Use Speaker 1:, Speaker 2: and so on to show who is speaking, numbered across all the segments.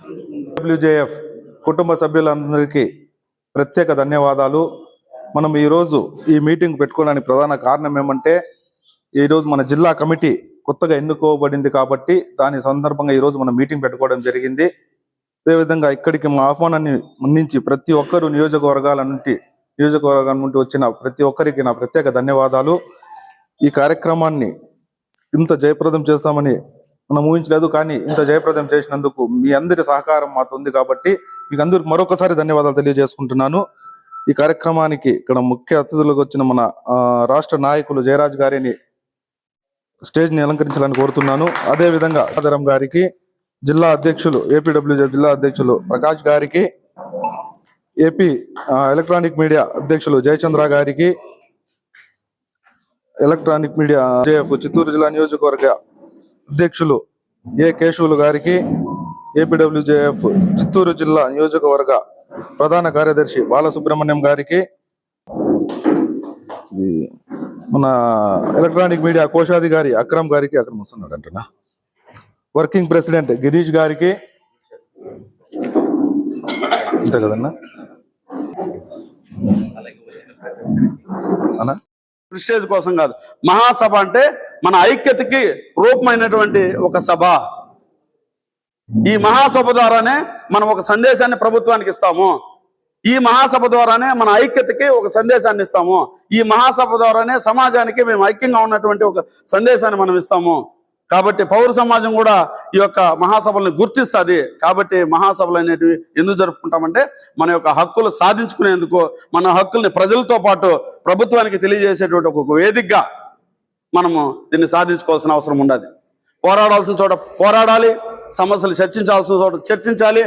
Speaker 1: WJF కుటుంబ సభ్యులందరికీ ప్రత్యేక ధన్యవాదాలు. మనం ఈరోజు ఈ మీటింగ్ పెట్టుకోవడానికి ప్రధాన కారణం ఏమంటే ఈరోజు మన జిల్లా కమిటీ కొత్తగా ఎన్నుకోబడింది కాబట్టి దాని సందర్భంగా ఈరోజు మనం మీటింగ్ పెట్టుకోవడం జరిగింది. అదేవిధంగా ఇక్కడికి మా ఆహ్వానాన్ని మన్నించి ప్రతి ఒక్కరు నియోజకవర్గాల నుండి నియోజకవర్గం నుండి వచ్చిన ప్రతి ఒక్కరికి నా ప్రత్యేక ధన్యవాదాలు. ఈ కార్యక్రమాన్ని ఇంత జయప్రదం చేస్తామని మనం ఊహించలేదు కానీ ఇంత జయప్రదం చేసినందుకు మీ అందరి సహకారం మాతో ఉంది కాబట్టి మీకు అందరికి మరొకసారి ధన్యవాదాలు తెలియజేసుకుంటున్నాను. ఈ కార్యక్రమానికి ఇక్కడ ముఖ్య అతిథులకు వచ్చిన మన రాష్ట్ర నాయకులు జయరాజ్ గారిని స్టేజ్ని అలంకరించాలని కోరుతున్నాను. అదే విధంగా ఆదరం గారికి జిల్లా అధ్యక్షులు ఏపీడబ్ల్యూజే జిల్లా అధ్యక్షులు ప్రకాష్ గారికి ఏపీ ఎలక్ట్రానిక్ మీడియా అధ్యక్షులు జయచంద్ర గారికి ఎలక్ట్రానిక్ మీడియా జేఎఫ్ చిత్తూరు జిల్లా నియోజకవర్గ అధ్యక్షులు ఏ కేశవులు గారికి ఏపీడబ్ల్యూజేఎఫ్ చిత్తూరు జిల్లా నియోజకవర్గ ప్రధాన కార్యదర్శి బాలసుబ్రహ్మణ్యం గారికి ఇది మన ఎలక్ట్రానిక్ మీడియా కోశాధికారి అక్రమ్ గారికి అక్రమ్ వస్తున్నాడు అంటనా వర్కింగ్ ప్రెసిడెంట్ గిరీష్ గారికి. అంతే కదన్నా? అన్నా?
Speaker 2: ప్రిస్టేజ్ కోసం కాదు. మహాసభ అంటే మన ఐక్యతకి రూపమైనటువంటి ఒక సభ. ఈ మహాసభ ద్వారానే మనం ఒక సందేశాన్ని ప్రభుత్వానికి ఇస్తాము. ఈ మహాసభ ద్వారానే మన ఐక్యతకి ఒక సందేశాన్ని ఇస్తాము. ఈ మహాసభ ద్వారానే సమాజానికి మేము ఐక్యంగా ఉన్నటువంటి ఒక సందేశాన్ని మనం ఇస్తాము. కాబట్టి పౌర సమాజం కూడా ఈ యొక్క మహాసభలను గుర్తిస్తుంది. కాబట్టి మహాసభలు అనేటివి ఎందుకు జరుపుకుంటామంటే మన యొక్క హక్కులు సాధించుకునేందుకు మన హక్కుల్ని ప్రజలతో పాటు ప్రభుత్వానికి తెలియజేసేటువంటి ఒక వేదికగా మనము దీన్ని సాధించుకోవాల్సిన అవసరం ఉండదు. పోరాడాల్సిన చోట పోరాడాలి సమస్యలు చర్చించాల్సిన చోట చర్చించాలి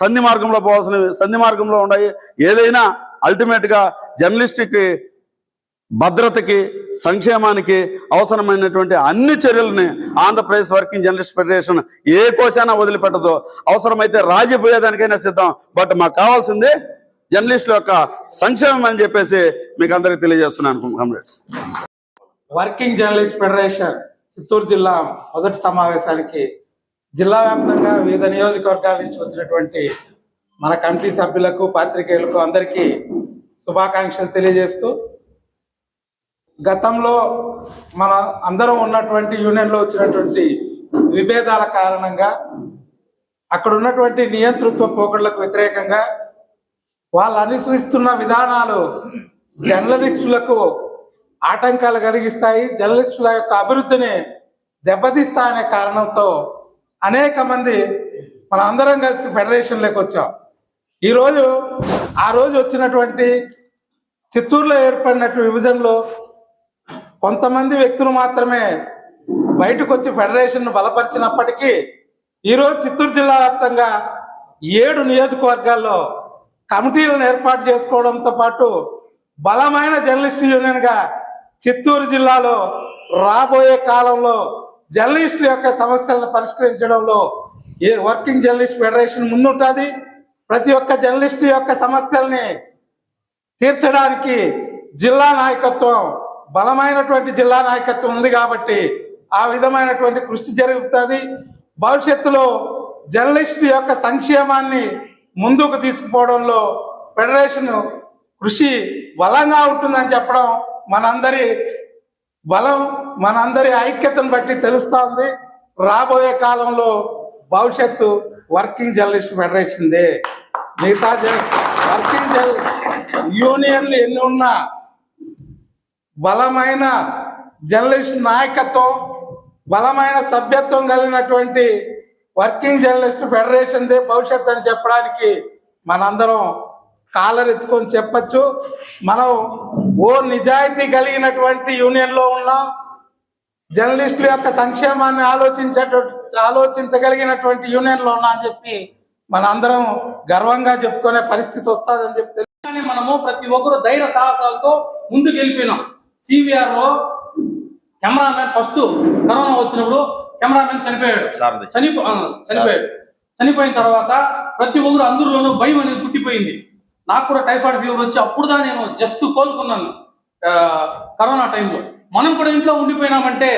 Speaker 2: సంధి మార్గంలో పోవాల్సిన సంధి మార్గంలో ఉన్నాయి ఏదైనా అల్టిమేట్గా జర్నలిస్ట్కి భద్రతకి సంక్షేమానికి అవసరమైనటువంటి అన్ని చర్యలని ఆంధ్రప్రదేశ్ వర్కింగ్ జర్నలిస్ట్ ఫెడరేషన్ ఏ కోశానా వదిలిపెట్టదు అవసరమైతే రాజీ పోయేదానికైనా సిద్ధం. బట్ మాకు కావాల్సింది జర్నలిస్టుల యొక్క సంక్షేమం అని చెప్పేసి మీకు అందరికి తెలియజేస్తున్నాను comrades.
Speaker 3: Working journalist federation Chittoor జిల్లా మొదటి సమావేశానికి జిల్లా వ్యాప్తంగా వివిధ నియోజకవర్గాల నుంచి వచ్చినటువంటి మన కమిటీ సభ్యులకు పాత్రికేయులకు అందరికీ శుభాకాంక్షలు తెలియజేస్తూ గతంలో మన అందరం ఉన్నటువంటి యూనియన్లో వచ్చినటువంటి విభేదాల కారణంగా అక్కడ ఉన్నటువంటి నియంతృత్వ పోకడలకు వ్యతిరేకంగా వాళ్ళు అనుసరిస్తున్న విధానాలు జర్నలిస్టులకు ఆటంకాలు కలిగిస్తాయి జర్నలిస్టుల యొక్క అభివృద్ధిని దెబ్బతీస్తాయనే కారణంతో అనేక మంది మన అందరం కలిసి ఫెడరేషన్లోకి వచ్చాం. ఈరోజు ఆ రోజు వచ్చినటువంటి చిత్తూరులో ఏర్పడినట్టు విభజనలో కొంతమంది వ్యక్తులు మాత్రమే బయటకు వచ్చి ఫెడరేషన్ను బలపరిచినప్పటికీ ఈరోజు చిత్తూరు జిల్లా వ్యాప్తంగా ఏడు నియోజకవర్గాల్లో కమిటీలను ఏర్పాటు చేసుకోవడంతో పాటు బలమైన జర్నలిస్టు యూనియన్గా చిత్తూరు జిల్లాలో రాబోయే కాలంలో జర్నలిస్టుల యొక్క సమస్యలను పరిష్కరించడంలో ఏ వర్కింగ్ జర్నలిస్ట్ ఫెడరేషన్ ముందుంటుంది. ప్రతి ఒక్క జర్నలిస్టు యొక్క సమస్యల్ని తీర్చడానికి జిల్లా నాయకత్వం బలమైనటువంటి జిల్లా నాయకత్వం ఉంది కాబట్టి ఆ విధమైనటువంటి కృషి జరుగుతుంది. భవిష్యత్తులో జర్నలిస్టు యొక్క సంక్షేమాన్ని ముందుకు తీసుకుపోవడంలో ఫెడరేషన్ కృషి బలంగా ఉంటుందని చెప్పడం మనందరి బలం మనందరి ఐక్యతను బట్టి తెలుస్తా ఉంది రాబోయే కాలంలో భవిష్యత్తు వర్కింగ్ జర్నలిస్ట్ ఫెడరేషన్దే. మిగతా వర్కింగ్ జర్ యూనియన్లు ఎన్ని ఉన్నా బలమైన జర్నలిస్ట్ నాయకత్వం బలమైన సభ్యత్వం కలిగినటువంటి వర్కింగ్ జర్నలిస్ట్ ఫెడరేషన్దే భవిష్యత్తు భవిష్యత్ అని చెప్పడానికి మనందరం కాలరెత్తుకొని చెప్పచ్చు. మనం ఓ నిజాయితీ కలిగినటువంటి యూనియన్లో ఉన్నాం జర్నలిస్టుల యొక్క సంక్షేమాన్ని ఆలోచించేటువంటి ఆలోచించగలిగినటువంటి యూనియన్లో ఉన్నా అని చెప్పి మనందరం గర్వంగా చెప్పుకునే పరిస్థితి వస్తుందని చెప్పి
Speaker 4: కానీ మనము ప్రతి ఒక్కరు ధైర్య సాహసాలతో ముందుకు వెళ్ళిపోయినాం. సివిఆర్లో కెమెరామెన్ ఫస్ట్ కరోనా వచ్చినప్పుడు కెమెరామెన్ చనిపోయాడు. చనిపో చనిపోయాడు. చనిపోయిన తర్వాత ప్రతి ఒక్కరు అందరిలోనూ భయం అనేది పుట్టిపోయింది. నాకు కూడా టైఫాయిడ్ ఫీవర్ వచ్చి అప్పుడుదా నేను జస్ట్ కోలుకున్నాను. కరోనా టైంలో మనం కూడా ఇంట్లో ఉండిపోయినామంటే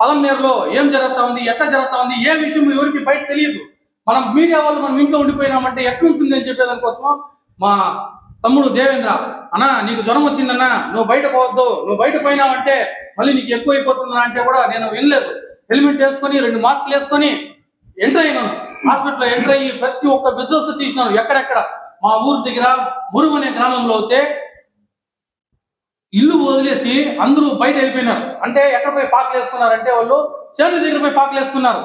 Speaker 4: పలంనేరులో ఏం జరుగుతా ఉంది ఎట్లా జరుగుతా ఉంది ఏ విషయం ఎవరికి బయట తెలియదు. మనం మీడియా వాళ్ళు మనం ఇంట్లో ఉండిపోయినామంటే ఎట్లుంటుంది అని చెప్పేదానికోసం మా తమ్ముడు దేవేంద్ర అన్నా నీకు జ్వరం వచ్చిందన్నా నువ్వు బయట పోవద్దు నువ్వు బయట పోయినావంటే మళ్ళీ నీకు ఎక్కువ అయిపోతుందా అంటే కూడా నేను వినలేదు. హెల్మెట్ వేసుకొని రెండు మాస్క్లు వేసుకొని ఎంటర్ అయినాను హాస్పిటల్లో ఎంటర్ అయ్యి ప్రతి ఒక్క బిజినెస్ తీసినాను ఎక్కడెక్కడ. మా ఊరు దగ్గర మురుగు అనే గ్రామంలో అయితే ఇల్లు వదిలేసి అందరూ బయట వెళ్ళిపోయినారు. అంటే ఎక్కడ పోయి పాకలు వేసుకున్నారంటే వాళ్ళు చేతుల దగ్గర పోయి పాకలు వేసుకున్నారు.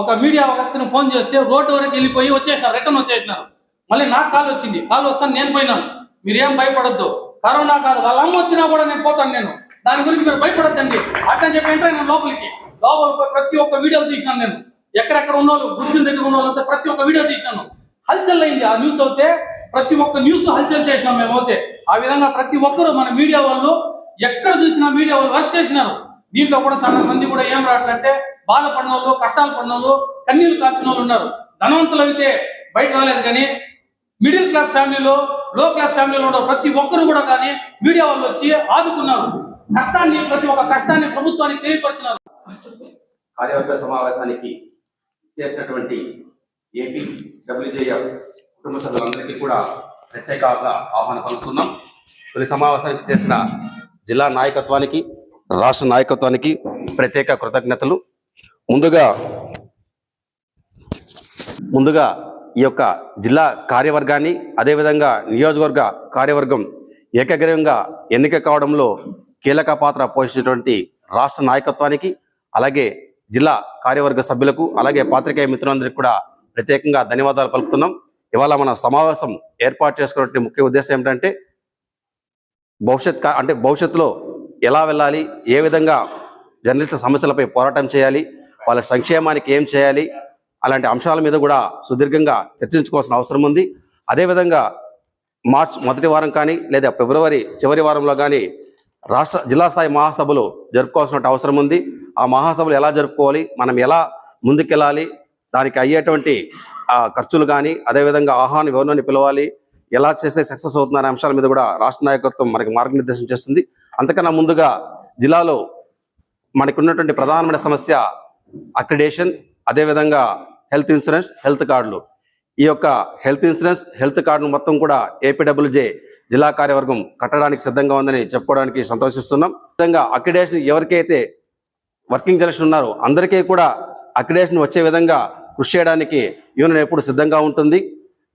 Speaker 4: ఒక మీడియా వ్యక్తిని ఫోన్ చేస్తే రోడ్డు వరకు వెళ్ళిపోయి వచ్చేసినారు రిటర్న్ వచ్చేసినారు. మళ్ళీ నాకు కాల్ వచ్చింది. కాల్ వస్తాను నేను పోయినాను. మీరు ఏం భయపడొద్దు. కరోనా కాదు వాళ్ళ అమ్మ వచ్చినా కూడా నేను పోతాను నేను. దాని గురించి మీరు భయపడొద్దండి. అట్లా చెప్పి అంటే నేను లోపలికి. లోపల ప్రతి ఒక్క వీడియో తీసినాను నేను. ఎక్కడెక్కడ ఉన్న వాళ్ళు గుర్తుల దగ్గర ఉన్న వాళ్ళంతా ప్రతి ఒక్క వీడియో తీసినాను. హల్చల్ అయింది ఆ న్యూస్ అయితే ప్రతి ఒక్క న్యూస్ హల్చల్ చేసినాం మేము అయితే ఆ విధంగా ప్రతి ఒక్కరు మన మీడియా వాళ్ళు ఎక్కడ చూసినా మీడియా వాళ్ళు వర్క్ చేసినారు. దీంట్లో కూడా చాలా మంది కూడా ఏం రావట్లంటే బాధపడిన వాళ్ళు కష్టాలు పడిన వాళ్ళు కన్నీరు కాచిన వాళ్ళు ఉన్నారు. ధనవంతులు అయితే బయట రాలేదు కానీ మిడిల్ క్లాస్ ఫ్యామిలీలో లో క్లాస్ ఫ్యామిలీలో ఉన్న ప్రతి ఒక్కరు కూడా కానీ మీడియా వాళ్ళు వచ్చి ఆదుకున్నారు. కష్టాన్ని ప్రతి ఒక్క కష్టాన్ని ప్రభుత్వానికి తెలియపరిచినారు.
Speaker 5: కార్యవర్గ సమావేశానికి చేసినటువంటి ఏపీ డబ్ల్యూజేఎఫ్ కుటుంబ సభ్యులందరికీ కూడా ప్రత్యేకంగా ఆహ్వానం పలుకుతున్నాం. తొలి సమావేశానికి చేసిన జిల్లా నాయకత్వానికి రాష్ట్ర నాయకత్వానికి ప్రత్యేక కృతజ్ఞతలు. ముందుగా ముందుగా ఈ యొక్క జిల్లా కార్యవర్గాన్ని అదేవిధంగా నియోజకవర్గ కార్యవర్గం ఏకగ్రీవంగా ఎన్నిక కావడంలో కీలక పాత్ర పోషించినటువంటి రాష్ట్ర నాయకత్వానికి అలాగే జిల్లా కార్యవర్గ సభ్యులకు అలాగే పాత్రికేయ మిత్రులందరికీ కూడా ప్రత్యేకంగా ధన్యవాదాలు పలుకుతున్నాం. ఇవాళ మన సమావేశం ఏర్పాటు చేసుకున్నటువంటి ముఖ్య ఉద్దేశం ఏమిటంటే భవిష్యత్ కా- అంటే భవిష్యత్తులో ఎలా వెళ్ళాలి ఏ విధంగా జర్నలిస్టు సమస్యలపై పోరాటం చేయాలి వాళ్ళ సంక్షేమానికి ఏం చేయాలి అలాంటి అంశాల మీద కూడా సుదీర్ఘంగా చర్చించుకోవాల్సిన అవసరం ఉంది. అదేవిధంగా మార్చ్ మొదటి వారం కానీ లేదా ఫిబ్రవరి చివరి వారంలో కానీ రాష్ట్ర జిల్లా స్థాయి మహాసభలు జరుపుకోవాల్సిన అవసరం ఉంది. ఆ మహాసభలు ఎలా జరుపుకోవాలి మనం ఎలా ముందుకెళ్ళాలి దానికి అయ్యేటువంటి ఖర్చులు కానీ అదేవిధంగా ఆహ్వానం ఎవరినని పిలవాలి ఎలా చేస్తే సక్సెస్ అవుతుందనే అంశాల మీద కూడా రాష్ట్ర నాయకత్వం మనకి మార్గనిర్దేశం చేస్తుంది. అంతకన్నా ముందుగా జిల్లాలో మనకు ఉన్నటువంటి ప్రధానమైన సమస్య అక్రిడేషన్ అదేవిధంగా హెల్త్ ఇన్సూరెన్స్ హెల్త్ కార్డులు. ఈ యొక్క హెల్త్ ఇన్సూరెన్స్ హెల్త్ కార్డును మొత్తం కూడా ఏపీడబ్ల్యూజే జిల్లా కార్యవర్గం కట్టడానికి సిద్ధంగా ఉందని చెప్పుకోవడానికి సంతోషిస్తున్నాం. విధంగా అక్రిడేషన్ ఎవరికైతే వర్కింగ్ జనరేషన్ ఉన్నారో అందరికీ కూడా అక్రిడేషన్ వచ్చే విధంగా కృషి చేయడానికి యూనియన్ ఎప్పుడు సిద్ధంగా ఉంటుంది?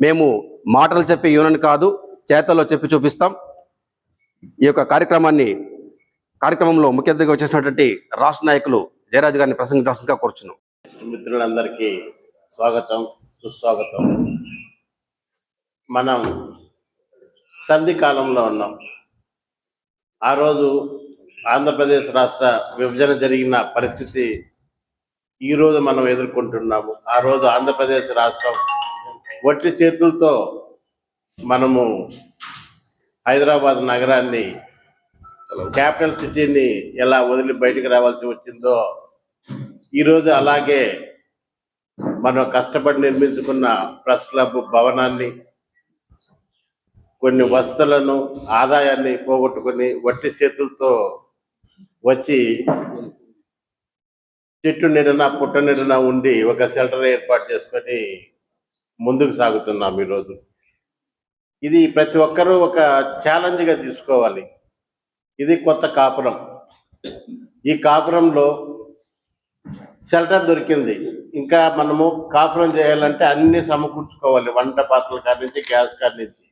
Speaker 5: మేము మాటలు చెప్పి యూనియన్ కాదు చేతల్లో చెప్పి చూపిస్తాం. ఈ యొక్క కార్యక్రమాన్ని కార్యక్రమంలో ముఖ్య అతిథిగా వచ్చేసినటువంటి రాష్ట్ర నాయకులు జయరాజు గారిని ప్రసంగించాల్సిందిగా కోరుచున్నాం.
Speaker 6: మిత్రులందరికీ స్వాగతం సుస్వాగతం. మనం సంధి కాలంలో ఉన్నాం. ఆ రోజు ఆంధ్రప్రదేశ్ రాష్ట్ర విభజన జరిగిన పరిస్థితి ఈ రోజు మనం ఎదుర్కొంటున్నాము. ఆ రోజు ఆంధ్రప్రదేశ్ రాష్ట్రం వట్టి చేతులతో మనము హైదరాబాద్ నగరాన్ని క్యాపిటల్ సిటీని ఎలా వదిలి బయటికి రావాల్సి వచ్చిందో ఈరోజు అలాగే మనం కష్టపడి నిర్మించుకున్న ప్రెస్ క్లబ్ భవనాన్ని కొన్ని వస్తువులను ఆదాయాన్ని పోగొట్టుకుని వట్టి చేతులతో వచ్చి చెట్టు నీడన పుట్ట నీడన ఉండి ఒక షెల్టర్ ఏర్పాటు చేసుకొని ముందుకు సాగుతున్నాం ఈరోజు. ఇది ప్రతి ఒక్కరూ ఒక ఛాలెంజ్గా తీసుకోవాలి. ఇది కొత్త కాపురం. ఈ కాపురంలో షెల్టర్ దొరికింది. ఇంకా మనము కాపురం చేయాలంటే అన్ని సమకూర్చుకోవాలి. వంట పాత్రల కాడి నుంచి గ్యాస్ కాడి నుంచి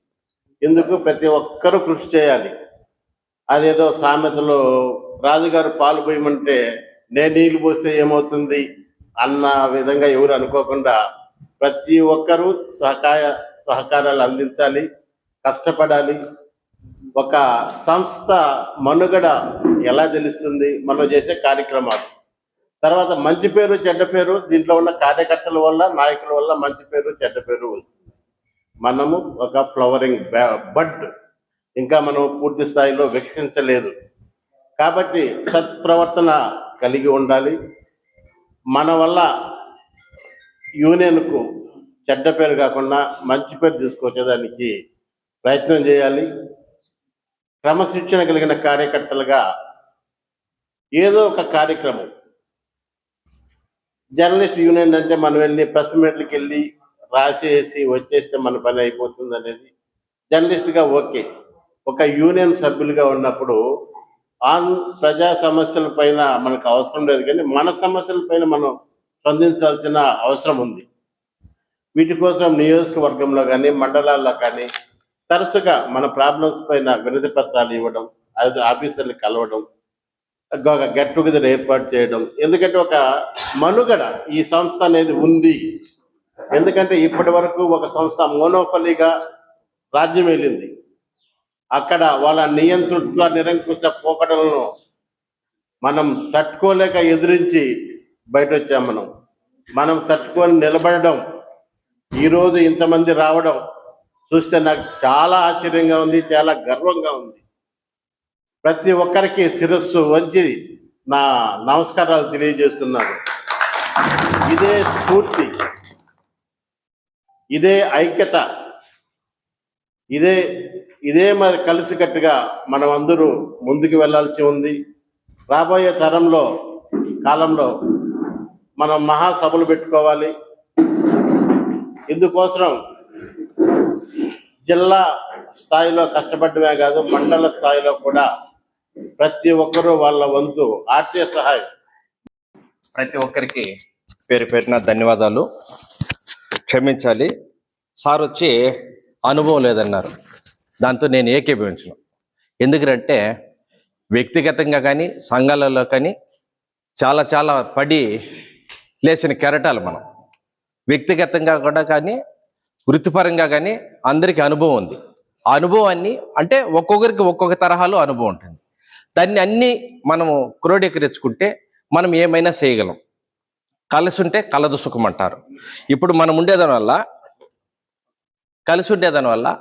Speaker 6: ఎందుకు ప్రతి ఒక్కరూ కృషి చేయాలి. అదేదో సామెతలో రాజుగారు పాలు పోయమంటే నేను నీళ్ళు పోస్తే ఏమవుతుంది? అన్న విధంగా ఎవరు అనుకోకుండా ప్రతి ఒక్కరూ సహకార సహకారాలు అందించాలి కష్టపడాలి. ఒక సంస్థ మనుగడ ఎలా తెలుస్తుంది? మనం చేసే కార్యక్రమాలు. తర్వాత మంచి పేరు చెడ్డ పేరు దీంట్లో ఉన్న కార్యకర్తల వల్ల నాయకుల వల్ల మంచి పేరు చెడ్డ పేరు వస్తుంది. మనము ఒక ఫ్లవరింగ్ బడ్. ఇంకా మనం పూర్తి స్థాయిలో వికసించలేదు కాబట్టి సత్ప్రవర్తన కలిగి ఉండాలి. మన వల్ల యూనియన్కు చెడ్డ పేరు కాకుండా మంచి పేరు తీసుకొచ్చేదానికి ప్రయత్నం చేయాలి. క్రమశిక్షణ కలిగిన కార్యకర్తలుగా ఏదో ఒక కార్యక్రమం. జర్నలిస్ట్ యూనియన్ అంటే మనం వెళ్ళి ప్రెస్ మీట్లకి వెళ్ళి రాసేసి వచ్చేస్తే మన పని అయిపోతుంది అనేది జర్నలిస్ట్గా ఓకే. ఒక యూనియన్ సభ్యులుగా ఉన్నప్పుడు ఆన్ ప్రజా సమస్యల పైన మనకు అవసరం లేదు కానీ మన సమస్యల పైన మనం స్పందించాల్సిన అవసరం ఉంది. వీటి కోసం నియోజకవర్గంలో కానీ మండలాల్లో కానీ తరచుగా మన ప్రాబ్లమ్స్ పైన వినతి పత్రాలు ఇవ్వడం అది ఆఫీసర్లు కలవడం ఒక గెట్ టుగెదర్ ఏర్పాటు చేయడం ఎందుకంటే ఒక మనుగడ ఈ సంస్థ అనేది ఉంది. ఎందుకంటే ఇప్పటి వరకు ఒక సంస్థ మోనోపలిగా రాజ్యం వెళ్ళింది. అక్కడ వాళ్ళ నియంతృత్వ నిరంకుశ పోకడలను మనం తట్టుకోలేక ఎదిరించి బయట వచ్చాం మనం. మనం తట్టుకొని నిలబడడం ఈరోజు ఇంతమంది రావడం చూస్తే నాకు చాలా ఆశ్చర్యంగా ఉంది చాలా గర్వంగా ఉంది. ప్రతి ఒక్కరికి శిరస్సు వంచి నా నమస్కారాలు తెలియజేస్తున్నాను. ఇదే స్ఫూర్తి ఇదే ఐక్యత ఇదే ఇదే మరి కలిసికట్టుగా మనం అందరూ ముందుకు వెళ్ళాల్సి ఉంది. రాబోయే తరంలో కాలంలో మనం మహాసభలు పెట్టుకోవాలి. ఇందుకోసం జిల్లా స్థాయిలో కష్టపడమే కాదు మండల స్థాయిలో కూడా ప్రతి ఒక్కరూ వాళ్ళ వంతు ఆర్థిక సహాయం.
Speaker 7: ప్రతి ఒక్కరికి పేరు పేరున ధన్యవాదాలు. క్షమించాలి. సార్ వచ్చి అనుభవం లేదన్నారు. దాంతో నేను ఏకీభవించను ఎందుకంటే వ్యక్తిగతంగా కానీ సంఘాలలో కానీ చాలా చాలా పడి లేచిన కెరటాలు మనం. వ్యక్తిగతంగా కూడా కానీ వృత్తిపరంగా కానీ అందరికీ అనుభవం ఉంది. ఆ అనుభవాన్ని అంటే ఒక్కొక్కరికి ఒక్కొక్క తరహాలో అనుభవం ఉంటుంది. దాన్ని అన్నీ మనము క్రోడీకరించుకుంటే మనం ఏమైనా చేయగలం. కలిసి ఉంటే కలదు సుఖం అంటారు. ఇప్పుడు మనం ఉండేదాని వల్ల కలిసి ఉండేదాని వల్ల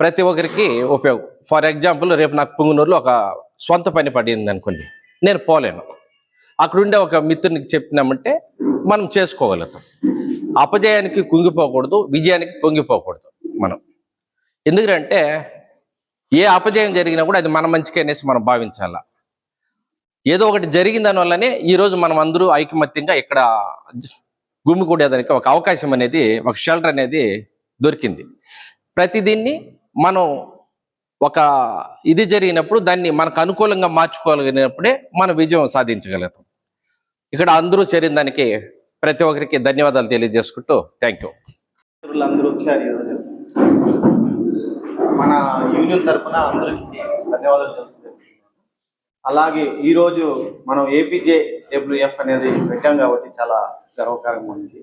Speaker 7: ప్రతి ఒక్కరికి ఉపయోగం. ఫర్ ఎగ్జాంపుల్ రేపు నాకు పుంగునూరులో ఒక సొంత పని పడింది అనుకోండి. నేను పోలేను. అక్కడుండే ఒక మిత్రునికి చెప్పినామంటే మనం చేసుకోగలుగుతాం. అపజయానికి కుంగిపోకూడదు విజయానికి పొంగిపోకూడదు మనం. ఎందుకంటే ఏ అపజయం జరిగినా కూడా అది మన మంచికి అనేసి మనం భావించాల? ఏదో ఒకటి జరిగిన దానివల్లనే ఈరోజు మనం అందరూ ఐకమత్యంగా ఇక్కడ గుమ్మికూడేదానికి ఒక అవకాశం అనేది ఒక షెల్టర్ అనేది దొరికింది. ప్రతి దీన్ని మనం ఒక ఇది జరిగినప్పుడు దాన్ని మనకు అనుకూలంగా మార్చుకోగలిగినప్పుడే మనం విజయం సాధించగలుగుతాం. ఇక్కడ అందరూ చేరిన దానికి ప్రతి ఒక్కరికి ధన్యవాదాలు తెలియజేసుకుంటూ థ్యాంక్ యూ
Speaker 8: అందరూ వచ్చారు ఈరోజు. మన యూనియన్ తరఫున అందరికీ ధన్యవాదాలు తెలుస్తున్నాను అలాగే ఈరోజు మనం ఏపీజే డబ్ల్యూఎఫ్ అనేది పెట్టాం కాబట్టి చాలా గర్వకారంగా ఉంది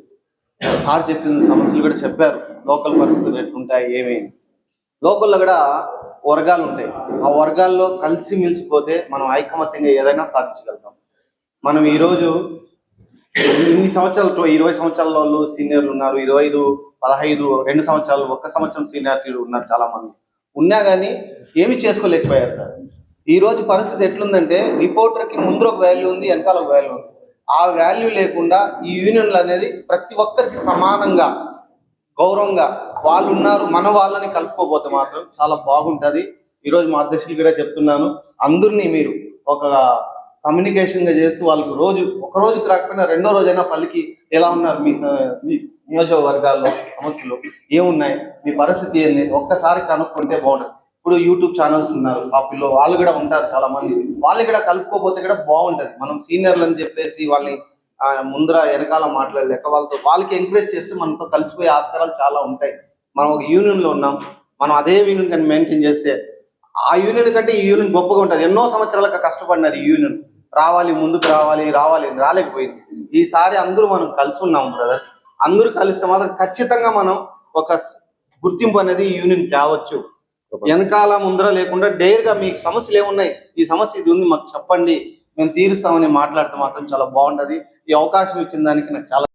Speaker 8: సార్ చెప్పిన సమస్యలు కూడా చెప్పారు. లోకల్ పరిస్థితులు ఎట్లుంటాయి ఏమి లోకల్లో కూడా వర్గాలు ఉంటాయి ఆ వర్గాల్లో కలిసి మిలిసిపోతే మనం ఐకమత్యంగా ఏదైనా సాధించగలుగుతాం. మనం ఈరోజు ఇన్ని సంవత్సరాలు ఇరవై సంవత్సరాల వాళ్ళు సీనియర్లు ఉన్నారు ఇరవై ఐదు పదహైదు రెండు సంవత్సరాలు ఒక్క సంవత్సరం సీనియారిటీలు ఉన్నారు చాలా మంది ఉన్నా కానీ ఏమి చేసుకోలేకపోయారు సార్. ఈ రోజు పరిస్థితి ఎట్లుందంటే రిపోర్టర్కి ముందు ఒక వాల్యూ ఉంది వెనకాల ఒక వాల్యూ ఉంది. ఆ వాల్యూ లేకుండా ఈ యూనియన్లు అనేది ప్రతి ఒక్కరికి సమానంగా గౌరవంగా వాళ్ళు ఉన్నారు మన వాళ్ళని కలుపుకోపోతే మాత్రం చాలా బాగుంటది. ఈరోజు మా అధ్యక్షులు కూడా చెప్తున్నాను అందరినీ మీరు ఒక కమ్యూనికేషన్గా చేస్తూ వాళ్ళకి రోజు ఒక రోజుకి రాకపోయినా రెండో రోజైనా పల్లికి ఎలా ఉన్నారు మీ మీ నియోజకవర్గాల్లో సమస్యలు ఏమున్నాయి మీ పరిస్థితి ఏంది ఒక్కసారి కనుక్కుంటే బాగుంటుంది. ఇప్పుడు యూట్యూబ్ ఛానల్స్ ఉన్నారు ఆ పిల్లలు వాళ్ళు కూడా ఉంటారు చాలా మంది వాళ్ళు కూడా కలుపుకోపోతే కూడా బాగుంటది. మనం సీనియర్లు అని చెప్పేసి వాళ్ళని ముందర వెనకాల మాట్లాడలేక వాళ్ళతో వాళ్ళకి ఎంకరేజ్ చేస్తే మనతో కలిసిపోయే ఆస్కారాలు చాలా ఉంటాయి. మనం ఒక యూనియన్లో ఉన్నాం. మనం అదే యూనియన్ కానీ మెయింటైన్ చేస్తే ఆ యూనియన్ కంటే ఈ యూనియన్ గొప్పగా ఉంటుంది. ఎన్నో సంవత్సరాలుగా కష్టపడినారు ఈ యూనియన్ రావాలి ముందుకు రావాలి రావాలి రాలేకపోయింది. ఈసారి అందరూ మనం కలిసి ఉన్నాం బ్రదర్ అందరూ కలిస్తే మాత్రం ఖచ్చితంగా మనం ఒక గుర్తింపు అనేది ఈ యూనియన్ తేవచ్చు వెనకాల ముందర లేకుండా డైర్గా మీకు సమస్యలు ఏమున్నాయి? ఈ సమస్య ఇది ఉంది మాకు చెప్పండి. మేము తీరుస్తామని మాట్లాడితే మాత్రం చాలా బాగుంటది. ఈ అవకాశం ఇచ్చిన దానికి నాకు చాలా